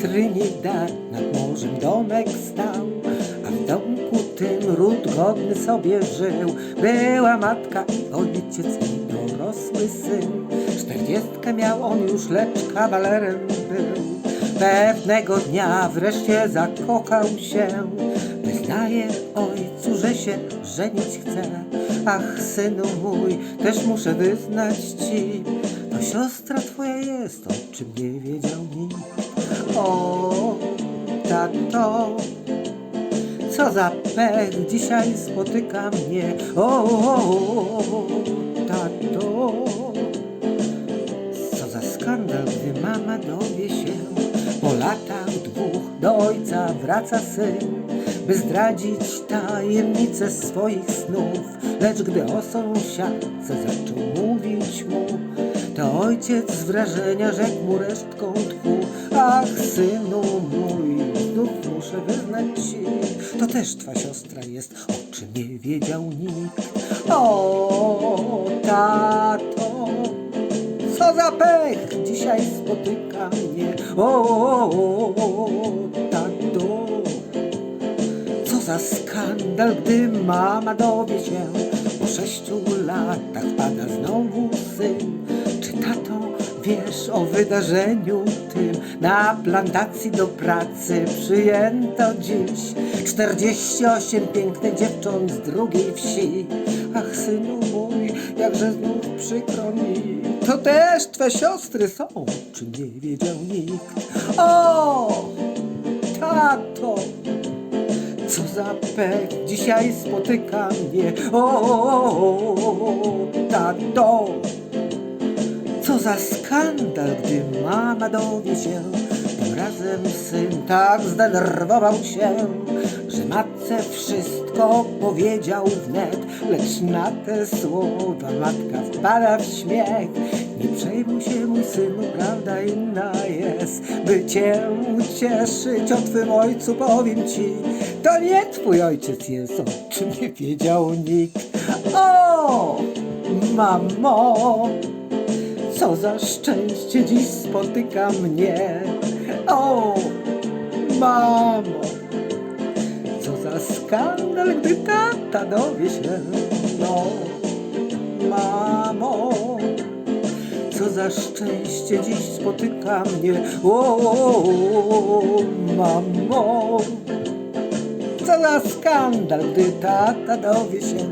Trinidad nad morzem domek stał, a w domku tym ród godny sobie żył. Była matka i ojciec i dorosły syn. Czterdziestkę miał on już, lecz kawalerem był. Pewnego dnia wreszcie zakochał się. Wyznaje ojcu, że się żenić chce. Ach, synu mój, też muszę wyznać ci, to siostra twoja jest, o czym nie wiedział nikt. O, tato, co za pech dzisiaj spotyka mnie. O, tato, co za skandal, gdy mama dowie się. Po latach dwóch do ojca wraca syn, by zdradzić tajemnicę swoich snów. Lecz gdy o sąsiadce zaczął mówić mu, to ojciec z wrażenia rzekł mu resztką tchu. Ach, synu mój, znów muszę wyznać ci, to też twa siostra jest, o czym nie wiedział nikt. O, tato, co za pech dzisiaj spotyka mnie. O, tato, za skandal, gdy mama dowie się. Po sześciu latach pada znowu syn. Czy tato wiesz o wydarzeniu tym? Na plantacji do pracy przyjęto dziś 48 pięknych dziewcząt z drugiej wsi. Ach, synu mój, jakże znów przykro mi. To też twe siostry są, czy nie wiedział nikt. O, tato, co za pech dzisiaj spotyka mnie. O, tato, co za skandal, gdy mama dowie się. Razem syn tak zdenerwował się, że matce wszystko powiedział wnet. Lecz na te słowa matka wpada w śmiech. Nie przejmuj się, mój synu, prawda inna jest. By cię ucieszyć, o twym ojcu powiem ci. To nie twój ojciec jest, o czym nie wiedział nikt. O, mamo! Co za szczęście dziś spotyka mnie. O, mamo, co za skandal, gdy tata dowie się. No, za szczęście dziś spotyka mnie. O, mamo, co za skandal, gdy tata dowie się.